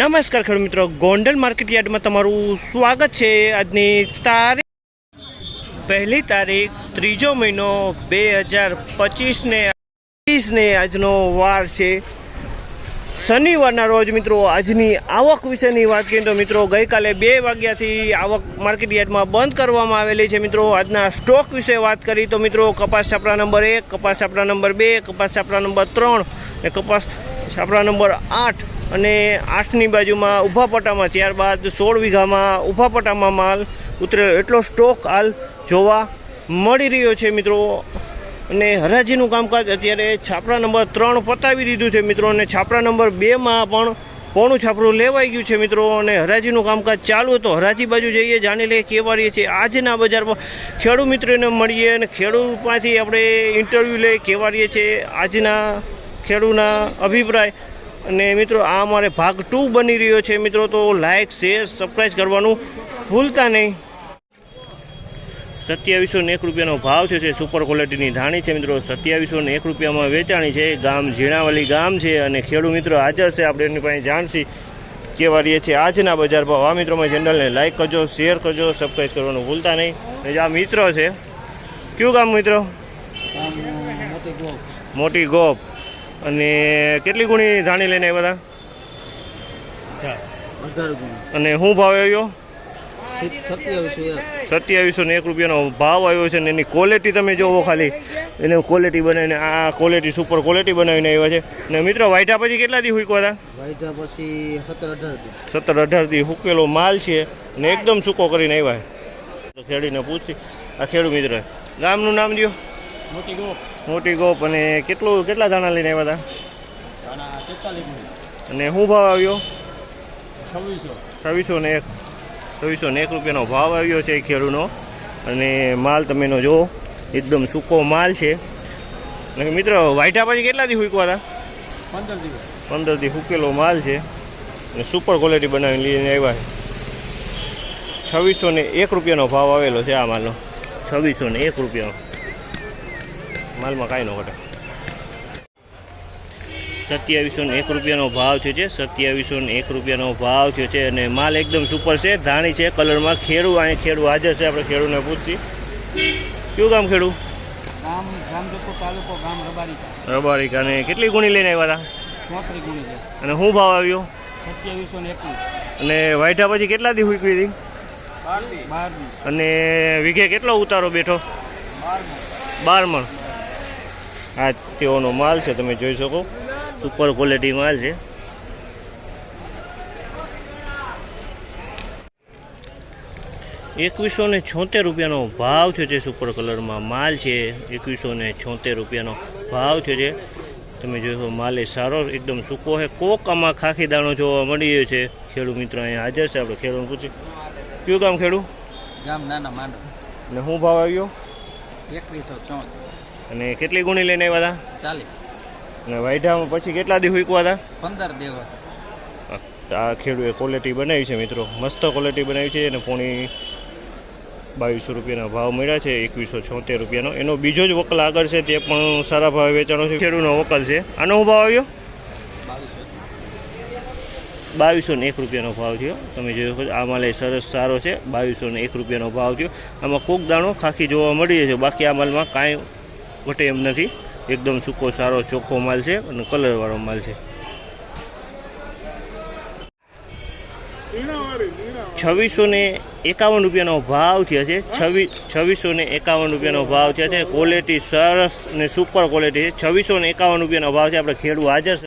નમસ્કાર ખેડૂત મિત્રો. ગોંડલ માર્કેટ યાર્ડમાં તમારું સ્વાગત છે. આજની તારીખ પહેલી તારીખ, ત્રીજો મહિનો બે હજાર પચીસને પચીસને આજનો વાર છે. શનિવારના રોજ મિત્રો આજની આવક વિશેની વાત કરીએ તો મિત્રો ગઈકાલે બે વાગ્યાથી આવક માર્કેટ યાર્ડમાં બંધ કરવામાં આવેલી છે મિત્રો. આજના સ્ટોક વિશે વાત કરી તો મિત્રો કપાસ છાપરા નંબર એક, કપાસ છાપરા નંબર બે, કપાસ છાપરા નંબર ત્રણ અને કપાસ છાપરા નંબર આઠ અને આઠની બાજુમાં ઊભા પટ્ટામાં ત્યારબાદ સોળ વીઘામાં ઊભા પટ્ટામાં માલ ઉતરેલો. એટલો સ્ટોક હાલ જોવા મળી રહ્યો છે મિત્રો. અને હરાજીનું કામકાજ અત્યારે છાપરા નંબર ત્રણ પતાવી દીધું છે મિત્રો. અને છાપરા નંબર બેમાં પણ પોણું છાપરું લેવાઈ ગયું છે મિત્રો. અને હરાજીનું કામકાજ ચાલુ હતો. હરાજી બાજુ જઈએ, જાણી લઈએ કેવા રહીએ છીએ. આજના બજારમાં ખેડૂત મિત્રોને મળીએ અને ખેડૂત પાસેથી આપણે ઇન્ટરવ્યૂ લઈએ કેવા રહીએ છીએ. આજના ખેડૂતના અભિપ્રાય અને મિત્રો આ અમારે ભાગ ટુ બની રહ્યો છે. મિત્રો તો લાઇક શેર સબસ્ક્રાઈબ કરવાનું ભૂલતા નહીં. સત્યાવીસો ને એક રૂપિયાનો ભાવ થયો છે સુપર ક્વોલિટીની ધાણી છે મિત્રો. સત્યાવીસો ને એક રૂપિયામાં વેચાણી છે. ગામ ઝીણાવલી ગામ છે અને ખેડૂત મિત્રો હાજર છે. આપણે એમની પાસે જાણશી કેવા રહીએ છીએ આજના બજાર ભાવ. આ મિત્રો મારી ચેનલને લાઇક કરજો શેર કરજો સબસ્ક્રાઈબ કરવાનું ભૂલતા નહીં. આ મિત્રો છે કયું ગામ મિત્રો? મોટી ગોપ. અને કેટલી ગુણી જાણી લઈને આવ્યા હતા અને શું ભાવ આવ્યો? સત્યાવીસો ને એક રૂપિયાનો ભાવ આવ્યો છે ને એની ક્વોલિટી તમે જોવો ખાલી. એને ક્વોલિટી બનાવીને આ ક્વોલિટી સુપર ક્વોલિટી બનાવીને આવ્યા છે. ને મિત્રો વાઈટા પછી કેટલા દી હુકવા હતા પછી સત્તર અઢાર સત્તર અઢાર દી હુકેલો માલ છે ને એકદમ સૂકો કરીને આવ્યા છે. ખેડીને પૂછી આ ખેડૂત મિત્ર ગામનું નામ દો મોટી ગોપ. મોટી ગોપ અને કેટલું કેટલા દાણા લઈને આવ્યા હતા અને શું ભાવ આવ્યો? છવ્વીસો. છવ્વીસો ને એક. છવ્વીસો ને એક રૂપિયાનો ભાવ આવ્યો છે ખેડૂનો. અને માલ તમે એનો જુઓ એકદમ સૂકો માલ છે. અને મિત્રો વાઇટા પછી કેટલા દી હુકવા હતા પંદર દી પંદર દી હુકેલો માલ છે. અને સુપર ક્વોલિટી બનાવીને લઈને આવ્યા છે. છવ્વીસો ને એક રૂપિયાનો ભાવ આવેલો છે આ માલનો. છવ્વીસો ને એક રૂપિયાનો. માલમાં કાંઈ ન ઘટે. સત્યાવીસો ને એક રૂપિયાનો ભાવ થયો છે સત્યાવીસો ને એક રૂપિયાનો ભાવ થયો છે અને માલ એકદમ સુપર છે ધાણી છે કલરમાં ખેડૂ અહીં ખેડૂ હાજર છે આપણે ખેડૂને પૂછતી કયું ખેડૂ? ગામ ગામજપુર તાલુકો ગામ રબારી રબારી અને કેટલી ગુણી લઈને આવ્યા હતા અને શું ભાવ આવ્યો? ને અને વાઈઠા પછી કેટલા દી હુકવી હતી? અને વીઘે કેટલો ઉતારો બેઠો? બારમણ. બાર મણ આ તેઓનો માલ છે તમે જોઈ શકો. સુપર ક્વોલિટી માલ છે. એકવીસો ને છોતેર રૂપિયાનો ભાવ થયો છે સુપર કલરમાં માલ છે. એકવીસો ને છોતેર રૂપિયાનો ભાવ થયો છે. તમે જોશો માલ એ સારો એકદમ સૂકો છે. કોક આમાં ખાખી દાણો જોવા મળી રહ્યો છે. ખેડૂત મિત્રો અહીંયા હાજર છે આપણે ખેડૂત પૂછી કયું કામ ખેડૂત? ગામ નાના માંડ ને શું ભાવ આવ્યો? એકવીસો ચોત. અને કેટલી ગુણી લઈને આવ્યા હતા ચાલીસ. અને વાયઢામાં પછી કેટલા દી હુકવા હતા પંદર દિવસ. આ ખેડૂએ ક્વોલિટી બનાવી છે મિત્રો. મસ્ત ક્વોલિટી બનાવી છે અને પોણી બાવીસો રૂપિયાના ભાવ મળ્યા છે એકવીસો છોતેર રૂપિયાનો. એનો બીજો જ વકલ આગળ છે તે પણ સારા ભાવે વેચાણો છે. ખેડૂનો વકલ છે. આનો શું ભાવ આવ્યો? બાવીસો. ને એક રૂપિયાનો ભાવ થયો. તમે જોઈ શકો આ માલ એ સરસ સારો છે બાવીસો ને એક રૂપિયાનો ભાવ થયો. આમાં કોક દાણો ખાખી જોવા મળી છે બાકી આ માલમાં કાંઈ ઘટે એમ નથી. એકદમ સૂકો, સારો, ચોખ્ખો માલ છે અને કલરવાળો માલ છે. છવ્વીસો ને એકાવન રૂપિયાનો ભાવ થયા છે. છવ્વીસ છવ્વીસો ને એકાવન રૂપિયાનો ભાવ થયા છે. ક્વોલિટી સરસ ને સુપર ક્વોલિટી છે. છવ્વીસો ને એકાવન રૂપિયાનો ભાવ છે. આપણે ખેડૂત હાજર